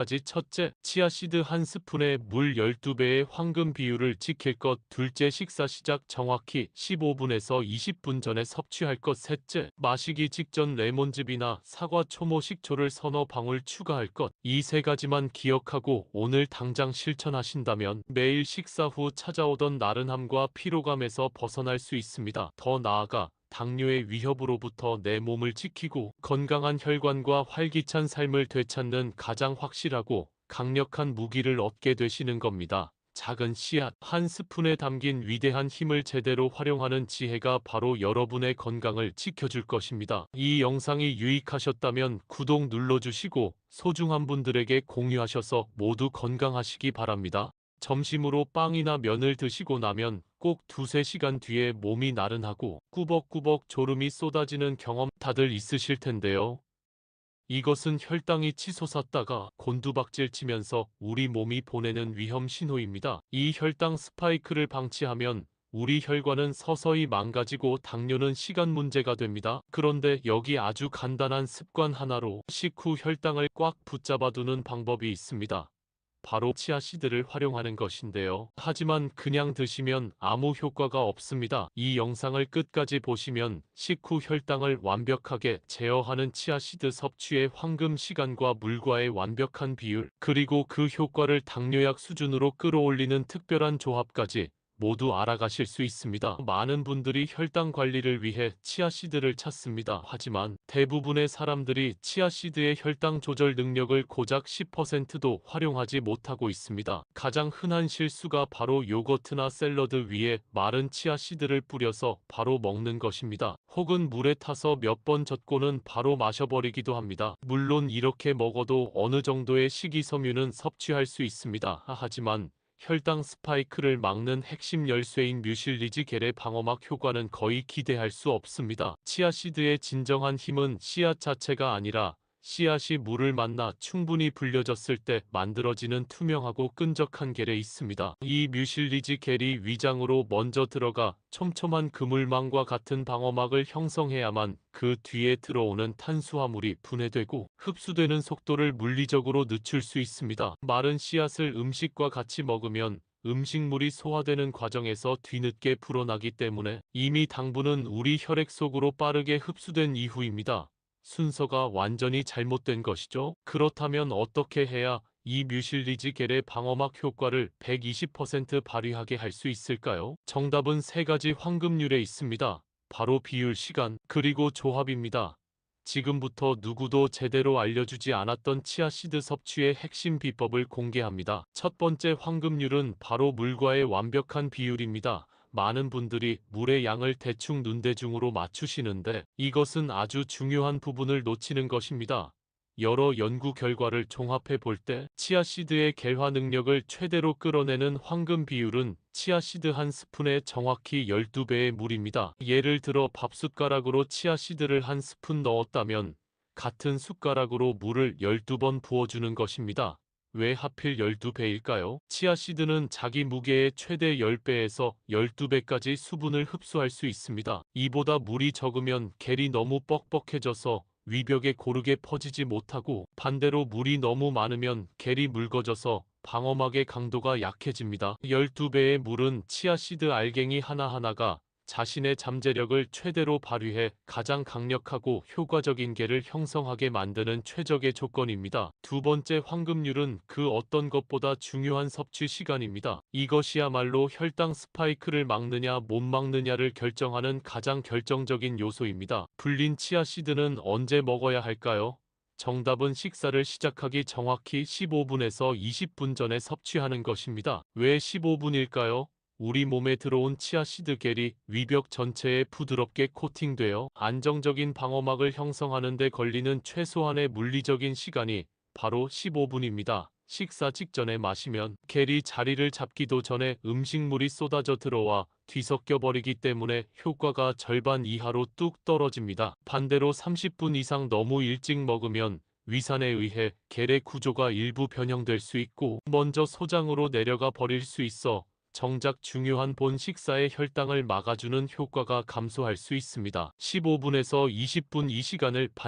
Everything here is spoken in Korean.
가지 첫째, 치아시드 한 스푼에 물 12배의 황금 비율을 지킬 것. 둘째, 식사 시작 정확히 15분에서 20분 전에 섭취할 것. 셋째, 마시기 직전 레몬즙이나 사과 초모 식초를 서너 방울 추가할 것. 이 세 가지만 기억하고 오늘 당장 실천하신다면 매일 식사 후 찾아오던 나른함과 피로감에서 벗어날 수 있습니다. 더 나아가 당뇨의 위협으로부터 내 몸을 지키고 건강한 혈관과 활기찬 삶을 되찾는 가장 확실하고 강력한 무기를 얻게 되시는 겁니다. 작은 씨앗 한 스푼에 담긴 위대한 힘을 제대로 활용하는 지혜가 바로 여러분의 건강을 지켜줄 것입니다. 이 영상이 유익하셨다면 구독 눌러주시고 소중한 분들에게 공유하셔서 모두 건강하시기 바랍니다. 점심으로 빵이나 면을 드시고 나면 꼭 두세 시간 뒤에 몸이 나른하고 꾸벅꾸벅 졸음이 쏟아지는 경험 다들 있으실 텐데요. 이것은 혈당이 치솟았다가 곤두박질 치면서 우리 몸이 보내는 위험 신호입니다. 이 혈당 스파이크를 방치하면 우리 혈관은 서서히 망가지고 당뇨는 시간 문제가 됩니다. 그런데 여기 아주 간단한 습관 하나로 식후 혈당을 꽉 붙잡아두는 방법이 있습니다. 바로 치아씨드를 활용하는 것인데요. 하지만 그냥 드시면 아무 효과가 없습니다. 이 영상을 끝까지 보시면 식후 혈당을 완벽하게 제어하는 치아씨드 섭취의 황금 시간과 물과의 완벽한 비율, 그리고 그 효과를 당뇨약 수준으로 끌어올리는 특별한 조합까지 모두 알아가실 수 있습니다. 많은 분들이 혈당 관리를 위해 치아씨드를 찾습니다. 하지만 대부분의 사람들이 치아씨드의 혈당 조절 능력을 고작 10%도 활용하지 못하고 있습니다. 가장 흔한 실수가 바로 요거트나 샐러드 위에 마른 치아씨드를 뿌려서 바로 먹는 것입니다. 혹은 물에 타서 몇 번 젓고는 바로 마셔버리기도 합니다. 물론 이렇게 먹어도 어느 정도의 식이섬유는 섭취할 수 있습니다. 하지만 혈당 스파이크를 막는 핵심 열쇠인 뮤실리지 겔의 방어막 효과는 거의 기대할 수 없습니다. 치아시드의 진정한 힘은 씨앗 자체가 아니라 씨앗이 물을 만나 충분히 불려졌을 때 만들어지는 투명하고 끈적한 겔에 있습니다. 이 뮤실리지 겔이 위장으로 먼저 들어가 촘촘한 그물망과 같은 방어막을 형성해야만 그 뒤에 들어오는 탄수화물이 분해되고 흡수되는 속도를 물리적으로 늦출 수 있습니다. 마른 씨앗을 음식과 같이 먹으면 음식물이 소화되는 과정에서 뒤늦게 불어나기 때문에 이미 당분은 우리 혈액 속으로 빠르게 흡수된 이후입니다. 순서가 완전히 잘못된 것이죠. 그렇다면 어떻게 해야 이 뮤실리지 겔의 방어막 효과를 120% 발휘하게 할 수 있을까요? 정답은 세 가지 황금률에 있습니다. 바로 비율, 시간, 그리고 조합입니다. 지금부터 누구도 제대로 알려주지 않았던 치아시드 섭취의 핵심 비법을 공개합니다. 첫 번째 황금률은 바로 물과의 완벽한 비율입니다. 많은 분들이 물의 양을 대충 눈대중으로 맞추시는데 이것은 아주 중요한 부분을 놓치는 것입니다. 여러 연구 결과를 종합해 볼 때 치아시드의 겔화 능력을 최대로 끌어내는 황금 비율은 치아시드 한 스푼에 정확히 12배의 물입니다. 예를 들어 밥숟가락으로 치아시드를 한 스푼 넣었다면 같은 숟가락으로 물을 12번 부어주는 것입니다. 왜 하필 12배일까요? 치아시드는 자기 무게의 최대 10배에서 12배까지 수분을 흡수할 수 있습니다. 이보다 물이 적으면 겔이 너무 뻑뻑해져서 위벽에 고르게 퍼지지 못하고 반대로 물이 너무 많으면 겔이 묽어져서 방어막의 강도가 약해집니다. 12배의 물은 치아시드 알갱이 하나하나가 자신의 잠재력을 최대로 발휘해 가장 강력하고 효과적인 겔을 형성하게 만드는 최적의 조건입니다. 두 번째 황금률은 그 어떤 것보다 중요한 섭취 시간입니다. 이것이야말로 혈당 스파이크를 막느냐 못 막느냐를 결정하는 가장 결정적인 요소입니다. 불린 치아시드는 언제 먹어야 할까요? 정답은 식사를 시작하기 정확히 15분에서 20분 전에 섭취하는 것입니다. 왜 15분일까요? 우리 몸에 들어온 치아시드 겔이 위벽 전체에 부드럽게 코팅되어 안정적인 방어막을 형성하는 데 걸리는 최소한의 물리적인 시간이 바로 15분입니다. 식사 직전에 마시면 겔이 자리를 잡기도 전에 음식물이 쏟아져 들어와 뒤섞여 버리기 때문에 효과가 절반 이하로 뚝 떨어집니다. 반대로 30분 이상 너무 일찍 먹으면 위산에 의해 겔의 구조가 일부 변형될 수 있고 먼저 소장으로 내려가 버릴 수 있어 정작 중요한 본 식사의 혈당을 막아주는 효과가 감소할 수 있습니다. 15분에서 20분 이 시간을 반